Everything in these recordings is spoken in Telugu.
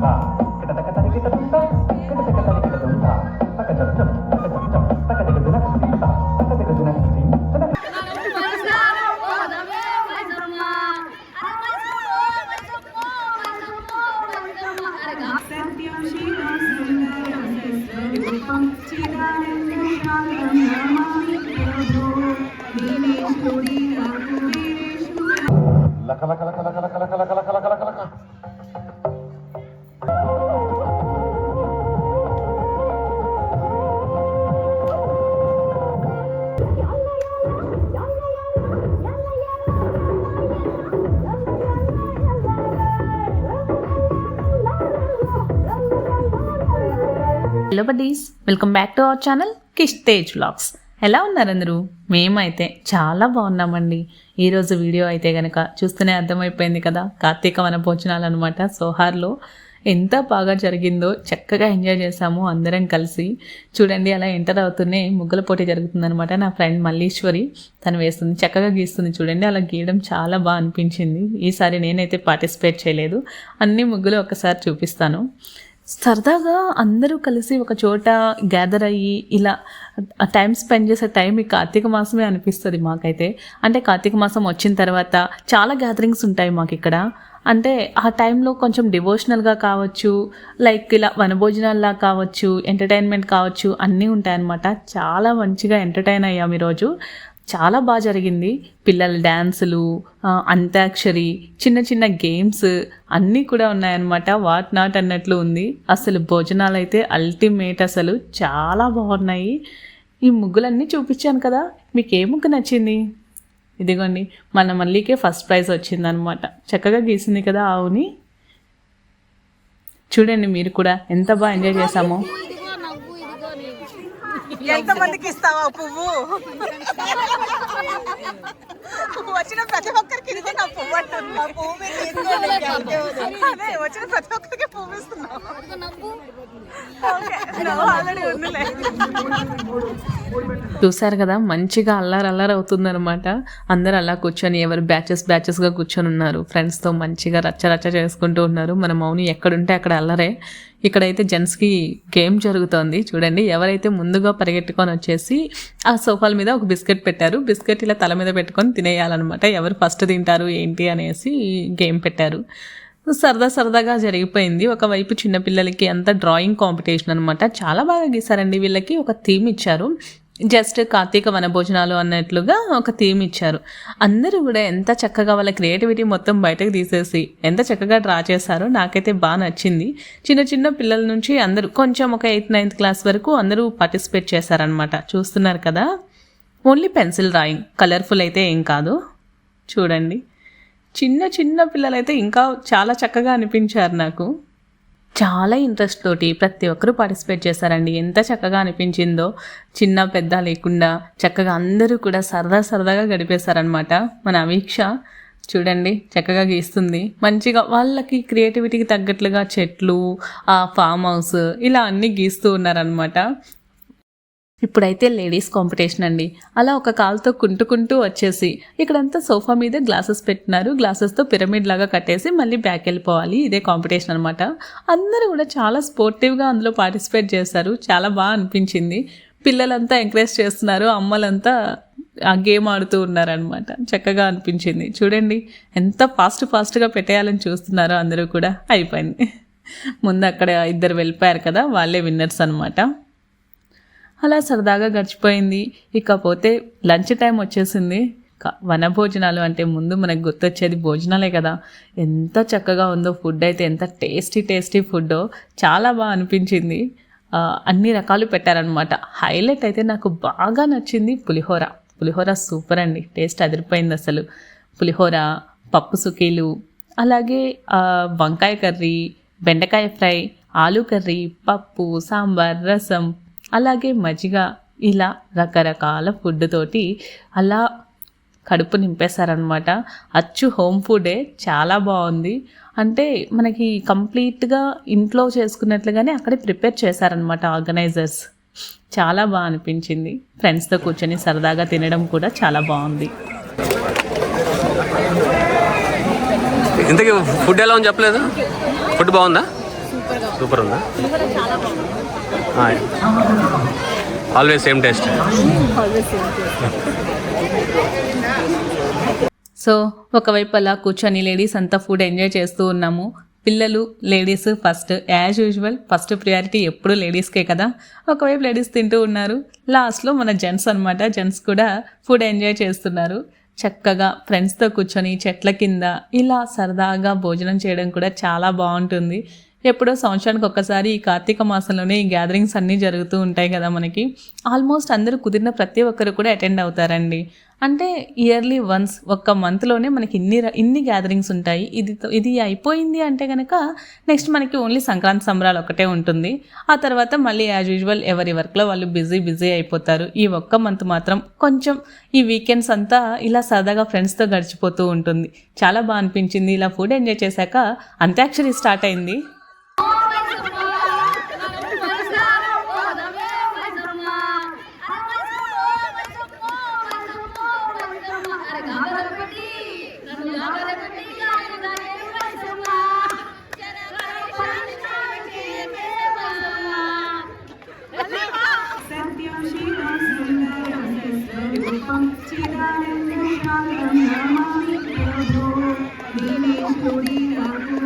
Bye. Hello buddies welcome back to our channel Kish Tej vlogs ఎలా ఉన్నారు అందరూ మేమైతే చాలా బాగున్నామండి. ఈరోజు వీడియో అయితే కనుక చూస్తూనే అర్థమైపోయింది కదా. కార్తీక వన భోజనాలు అనమాట సోహార్లో ఎంత బాగా జరిగిందో చక్కగా ఎంజాయ్ చేసాము అందరం కలిసి. చూడండి అలా ఎంటర్ అవుతూనే ముగ్గుల పోటీ జరుగుతుందనమాట నా ఫ్రెండ్ మల్లీశ్వరి తను వేస్తుంది చక్కగా గీస్తుంది. చూడండి అలా గీయడం చాలా బాగా అనిపించింది. ఈసారి నేనైతే పార్టిసిపేట్ చేయలేదు. అన్ని ముగ్గులు ఒకసారి చూపిస్తాను. సరదాగా అందరూ కలిసి ఒక చోట గ్యాదర్ అయ్యి ఇలా టైం స్పెండ్ చేసే టైం ఈ కార్తీక మాసమే అనిపిస్తుంది మాకైతే. అంటే కార్తీక మాసం వచ్చిన తర్వాత చాలా గ్యాదరింగ్స్ ఉంటాయి మాకు ఇక్కడ. అంటే ఆ టైంలో కొంచెం డివోషనల్గా కావచ్చు లైక్ ఇలా వనభోజనాల్లా కావచ్చు ఎంటర్టైన్మెంట్ కావచ్చు అన్నీ ఉంటాయన్నమాట. చాలా మంచిగా ఎంటర్టైన్ అయ్యాం ఈరోజు. చాలా బాగా జరిగింది. పిల్లల డ్యాన్సులు అంత్యాక్షరి చిన్న చిన్న గేమ్స్ అన్నీ కూడా ఉన్నాయన్నమాట. వాట్ నాట్ అన్నట్లు ఉంది. అసలు భోజనాలు అయితే అల్టిమేట్ అసలు చాలా బాగున్నాయి. ఈ ముగ్గులన్నీ చూపించాను కదా మీకు ఏ ముగ్గు నచ్చింది? ఇదిగోండి మన మళ్ళీకే ఫస్ట్ ప్రైజ్ వచ్చిందనమాట చక్కగా గీసింది కదా ఆవుని. చూడండి మీరు కూడా ఎంత బాగా ఎంజాయ్ చేశామో. ఎంత మందికి ఇస్తావా పువ్వు? వచ్చిన ప్రతి ఒక్కరికి ఇదిగో నా పువ్వు అంటుంది. అదే వచ్చిన ప్రతి ఒక్కరికి పువ్వు ఇస్తున్నావు. చూసారు కదా మంచిగా అల్లారు అల్లారు అవుతుందన్నమాట. అందరు అలా కూర్చొని ఎవరు బ్యాచెస్ బ్యాచెస్గా కూర్చొని ఉన్నారు. ఫ్రెండ్స్తో మంచిగా రచ్చ రచ్చ చేసుకుంటూ ఉన్నారు. మన మౌని ఎక్కడుంటే అక్కడ అల్లరే. ఇక్కడైతే జెంట్స్కి గేమ్ జరుగుతోంది. చూడండి ఎవరైతే ముందుగా పరిగెట్టుకొని వచ్చేసి ఆ సోఫాల మీద ఒక బిస్కెట్ పెట్టారు. బిస్కెట్ ఇలా తల మీద పెట్టుకొని తినేయాలన్నమాట. ఎవరు ఫస్ట్ తింటారు ఏంటి అనేసి గేమ్ పెట్టారు. సరదా సరదాగా జరిగిపోయింది. ఒకవైపు చిన్నపిల్లలకి అంతా డ్రాయింగ్ కాంపిటీషన్ అనమాట చాలా బాగా గీసారండి వీళ్ళకి. ఒక థీమ్ ఇచ్చారు. జస్ట్ కార్తీక వనభోజనాలు అన్నట్లుగా ఒక థీమ్ ఇచ్చారు. అందరూ కూడా ఎంత చక్కగా వాళ్ళ క్రియేటివిటీ మొత్తం బయటకు తీసేసి ఎంత చక్కగా డ్రా చేశారో నాకైతే బాగా నచ్చింది. చిన్న చిన్న పిల్లల నుంచి అందరూ కొంచెం ఒక ఎయిత్ నైన్త్ క్లాస్ వరకు అందరూ పార్టిసిపేట్ చేశారనమాట చూస్తున్నారు కదా? Only pencil drawing. కలర్ఫుల్ అయితే ఏం కాదు. చూడండి. చిన్న చిన్న పిల్లలైతే ఇంకా చాలా చక్కగా అనిపించారు నాకు. చాలా ఇంట్రెస్ట్ తోటి ప్రతి ఒక్కరూ పార్టిసిపేట్ చేశారండి. ఎంత చక్కగా అనిపించిందో చిన్న పెద్ద లేకుండా చక్కగా అందరూ కూడా సరదా సరదాగా గడిపేశారనమాట మన అవీక్ష చూడండి చక్కగా గీస్తుంది. మంచిగా వాళ్ళకి క్రియేటివిటీకి తగ్గట్లుగా చెట్లు ఆ ఫామ్ హౌస్ ఇలా అన్నీ గీస్తూ ఉన్నారనమాట ఇప్పుడైతే లేడీస్ కాంపిటీషన్ అండి. అలా ఒక కాల్తో కుంటుకుంటూ వచ్చేసి ఇక్కడంతా సోఫా మీద గ్లాసెస్ పెట్టినారు. గ్లాసెస్తో పిరమిడ్ లాగా కట్టేసి మళ్ళీ బ్యాక్ వెళ్ళిపోవాలి. ఇదే కాంపిటీషన్ అనమాట అందరూ కూడా చాలా స్పోర్టివ్గా అందులో పార్టిసిపేట్ చేశారు. చాలా బాగా అనిపించింది. పిల్లలంతా ఎంకరేజ్ చేస్తున్నారు. అమ్మలంతా ఆ గేమ్ ఆడుతూ ఉన్నారనమాట చక్కగా అనిపించింది. చూడండి ఎంత ఫాస్ట్ ఫాస్ట్గా పెట్టేయాలని చూస్తున్నారో అందరూ కూడా. అయిపోయింది. ముందు అక్కడ ఇద్దరు వెళ్ళిపోయారు కదా వాళ్ళే విన్నర్స్ అనమాట అలా సరదాగా గడిచిపోయింది. ఇకపోతే లంచ్ టైం వచ్చేసింది. వనభోజనాలు అంటే ముందు మనకు గుర్తొచ్చేది భోజనాలే కదా. ఎంత చక్కగా ఉందో ఫుడ్ అయితే ఎంత టేస్టీ టేస్టీ ఫుడ్డో చాలా బాగా అనిపించింది. అన్ని రకాలు పెట్టారనమాట హైలైట్ అయితే నాకు బాగా నచ్చింది పులిహోర. పులిహోర సూపర్ అండి. టేస్ట్ అదిరిపోయింది అసలు. పులిహోర పప్పు సుకీలు అలాగే వంకాయ కర్రీ బెండకాయ ఫ్రై ఆలు కర్రీ పప్పు సాంబార్ రసం అలాగే మజ్జిగ ఇలా రకరకాల ఫుడ్ తోటి అలా కడుపు నింపేశారనమాట అచ్చు హోమ్ ఫుడే చాలా బాగుంది. అంటే మనకి కంప్లీట్గా ఇంట్లో చేసుకున్నట్లుగానే అక్కడే ప్రిపేర్ చేశారనమాట ఆర్గనైజర్స్. చాలా బాగా అనిపించింది. ఫ్రెండ్స్తో కూర్చొని సరదాగా తినడం కూడా చాలా బాగుంది. ఇంతకీ ఫుడ్ ఎలా ఉంది చెప్పలేదు? ఫుడ్ బాగుందా? సూపర్ ఉందా. ఆల్వేస్ సేమ్ టేస్ట్ సో ఒకవైపు అలా కూర్చొని లేడీస్ అంతా ఫుడ్ ఎంజాయ్ చేస్తూ ఉన్నాము. పిల్లలు ladies first as usual first priority ఎప్పుడు లేడీస్కే కదా. ఒకవైపు లేడీస్ తింటూ ఉన్నారు. లాస్ట్లో మన జెంట్స్ అనమాట జెంట్స్ కూడా ఫుడ్ ఎంజాయ్ చేస్తున్నారు. చక్కగా ఫ్రెండ్స్తో కూర్చొని చెట్ల కింద ఇలా సరదాగా భోజనం చేయడం కూడా చాలా బాగుంటుంది. ఎప్పుడో సంవత్సరానికి ఒక్కసారి ఈ కార్తీక మాసంలోనే ఈ గ్యాదరింగ్స్ అన్నీ జరుగుతూ ఉంటాయి కదా మనకి. ఆల్మోస్ట్ అందరూ కుదిరిన ప్రతి ఒక్కరు కూడా అటెండ్ అవుతారండి. అంటే ఇయర్లీ వన్స్ ఒక్క మంత్లోనే మనకి ఇన్ని ఇన్ని గ్యాదరింగ్స్ ఉంటాయి. ఇది ఇది అయిపోయింది అంటే కనుక నెక్స్ట్ మనకి ఓన్లీ సంక్రాంతి సంబరాలు ఒకటే ఉంటుంది. ఆ తర్వాత మళ్ళీ యాజ్ యూజువల్ ఎవరి వర్క్లో వాళ్ళు బిజీ బిజీ అయిపోతారు. ఈ ఒక్క మంత్ మాత్రం కొంచెం ఈ వీకెండ్స్ అంతా ఇలా సరదాగా ఫ్రెండ్స్తో గడిచిపోతూ ఉంటుంది. చాలా బాగా అనిపించింది. ఇలా ఫుడ్ ఎంజాయ్ చేశాక అంత్యాక్షరి స్టార్ట్ అయింది. আমি আমার প্রভু দিনে পুরী রাখো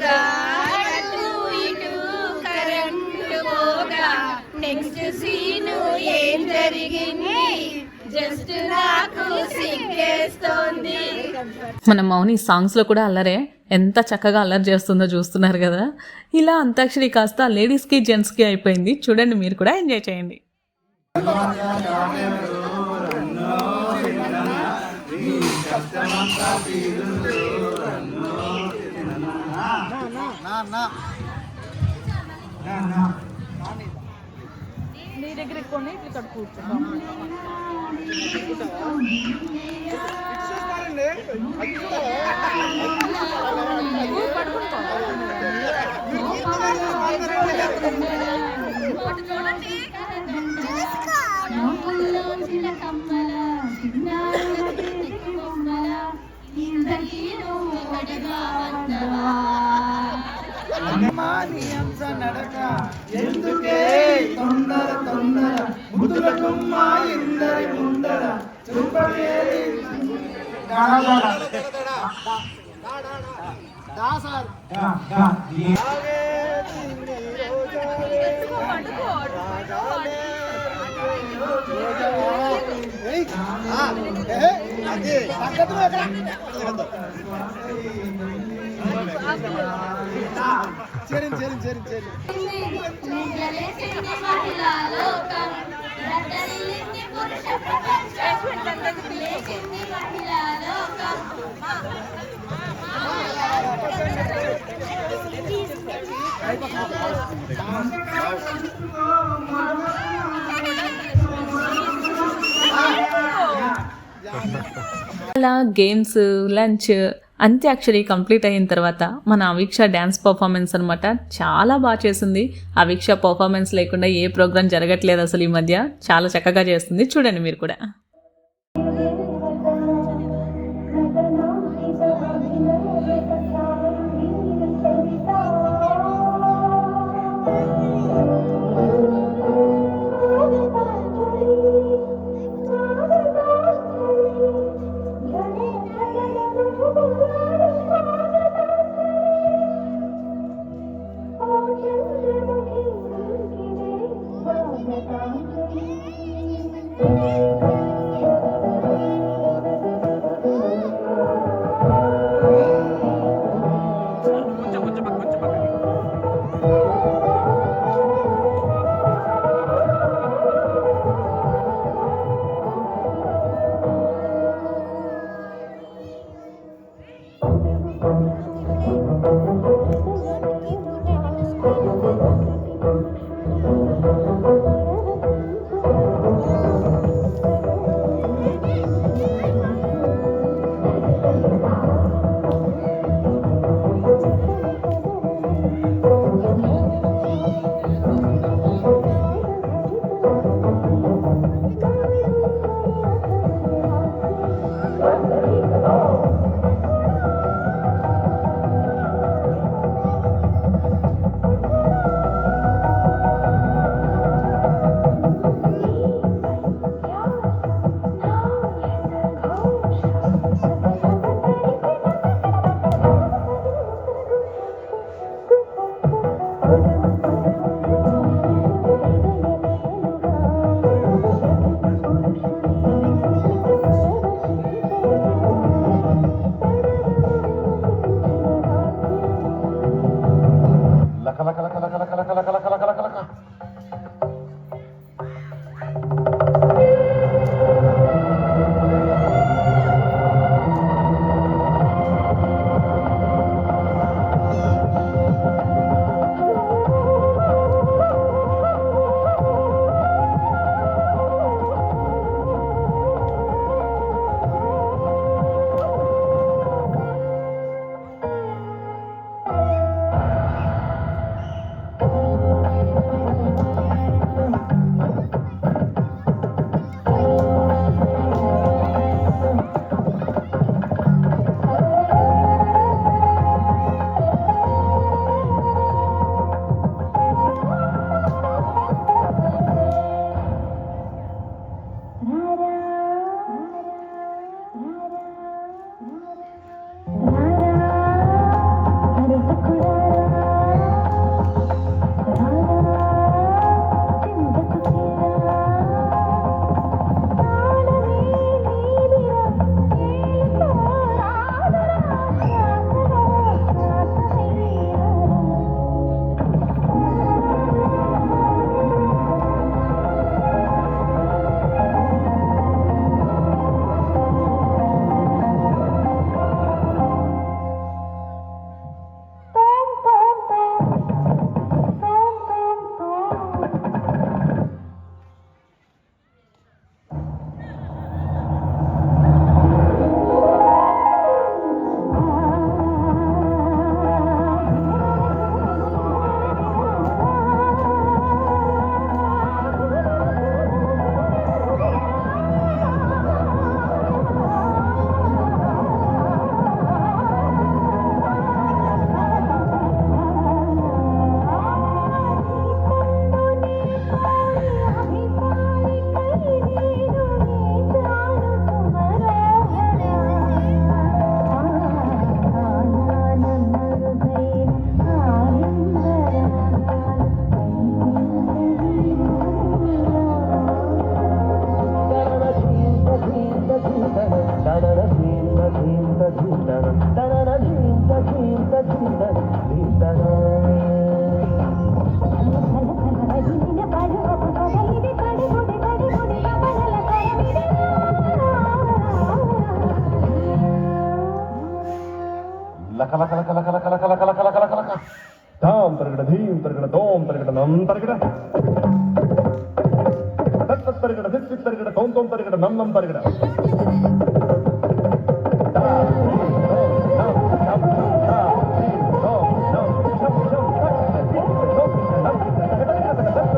హఠాత్తుగా అటు ఇటు కరెంటు పోగా. నెక్స్ట్ సీను ఏం జరిగింది? జస్ట్ నాకు సిగ్గేస్తోంది. మన మౌని సాంగ్స్లో కూడా అల్లరే ఎంత చక్కగా అల్లరి చేస్తుందో చూస్తున్నారు కదా. ఇలా అంతాక్షరి కాస్త లేడీస్కి జెంట్స్కి అయిపోయింది. చూడండి మీరు కూడా ఎంజాయ్ చేయండి. నీ దగ్గర ఎక్కువ ఇక్కడ కూర్చుంటాం మానియంస నడక ఎందుకే తొందర తొందర ముద్దుల గుమ్మ ఇందరి ముందర చూపవేరి అదే చేరి చేరి అలా గేమ్స్ లంచ్ అంత్యాక్షరి కంప్లీట్ అయిన తర్వాత మన అవిక్ష డ్యాన్స్ పర్ఫార్మెన్స్ అనమాట చాలా బాగా చేసింది. అవిక్ష పర్ఫార్మెన్స్ లేకుండా ఏ ప్రోగ్రామ్ జరగట్లేదు అసలు ఈ మధ్య. చాలా చక్కగా చేస్తుంది. చూడండి మీరు కూడా.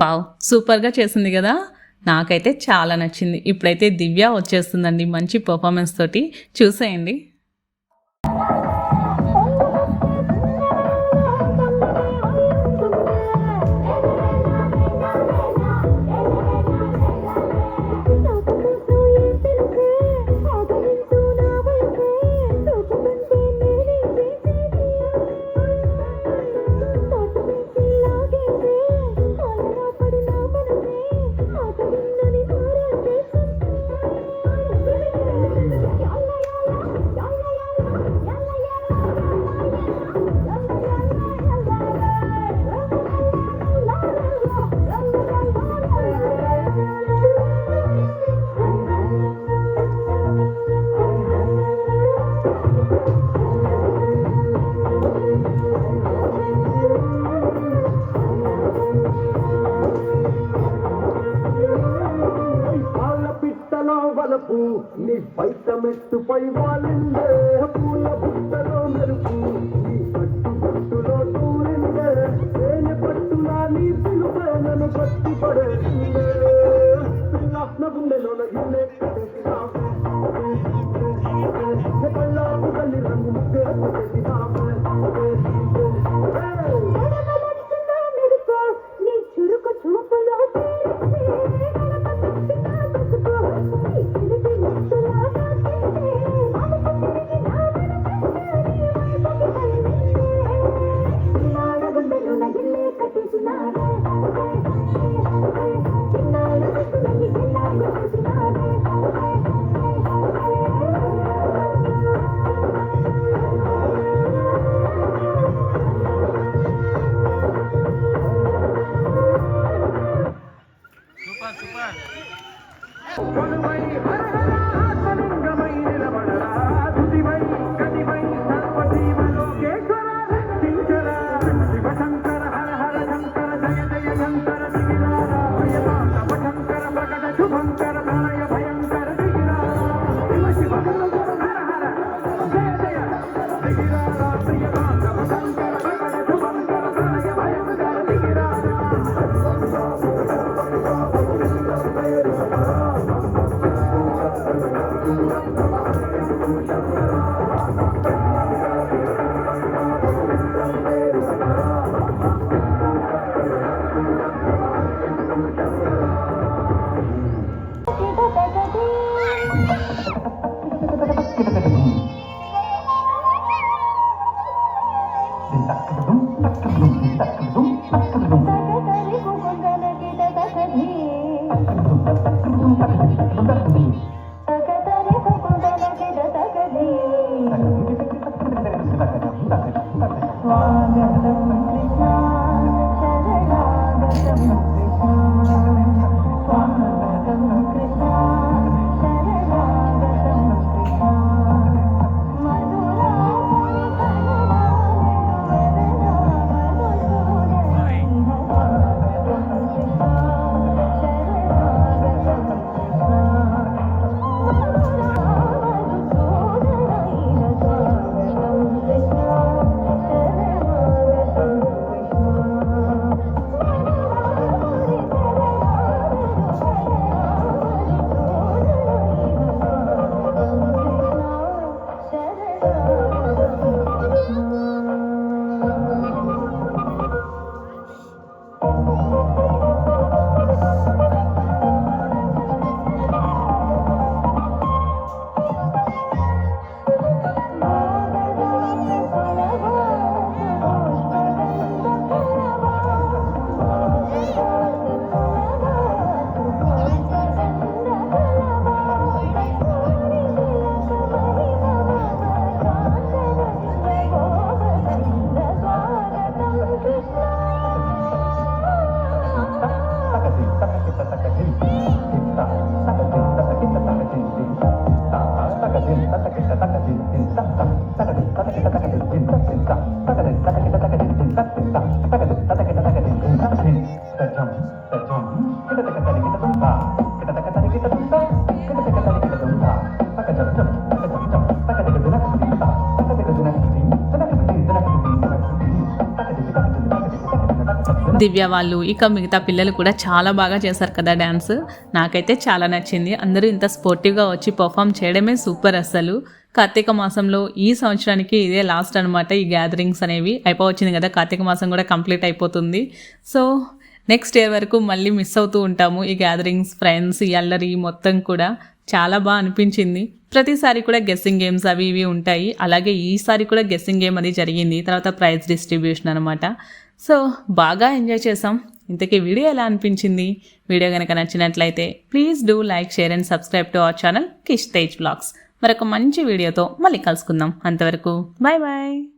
వావ్ సూపర్గా చేసింది కదా? నాకైతే చాలా నచ్చింది. ఇప్పుడైతే దివ్య వచ్చేస్తుందండి మంచి పర్ఫార్మెన్స్ తోటి. చూసేయండి. சக்தி படு దివ్య వాళ్ళు ఇక మిగతా పిల్లలు కూడా చాలా బాగా చేశారు కదా డ్యాన్స్ నాకైతే చాలా నచ్చింది. అందరూ ఇంత స్పోర్టివ్గా వచ్చి పర్ఫామ్ చేయడమే సూపర్ అసలు. కార్తీక మాసంలో ఈ సంవత్సరానికి ఇదే లాస్ట్ అనమాట ఈ గ్యాదరింగ్స్ అనేవి. అయిపోవచ్చింది కదా కార్తీక మాసం కూడా కంప్లీట్ అయిపోతుంది. సో నెక్స్ట్ ఇయర్ వరకు మళ్ళీ మిస్ అవుతూ ఉంటాము ఈ గ్యాదరింగ్స్ ఫ్రెండ్స్ ఈ అల్లరి మొత్తం కూడా. చాలా బాగా అనిపించింది. ప్రతిసారి కూడా గెస్సింగ్ గేమ్స్ అవి ఇవి ఉంటాయి. అలాగే ఈసారి కూడా గెస్సింగ్ గేమ్ అది జరిగింది. తర్వాత ప్రైజ్ డిస్ట్రిబ్యూషన్ అనమాట సో బాగా ఎంజాయ్ చేసాం ఇంతకీ వీడియో ఎలా అనిపించింది? వీడియో కనుక నచ్చినట్లయితే please do like share and subscribe to our channel Kish Tej blogs. మరొక మంచి వీడియోతో మళ్ళీ కలుసుకుందాం. అంతవరకు బాయ్ బాయ్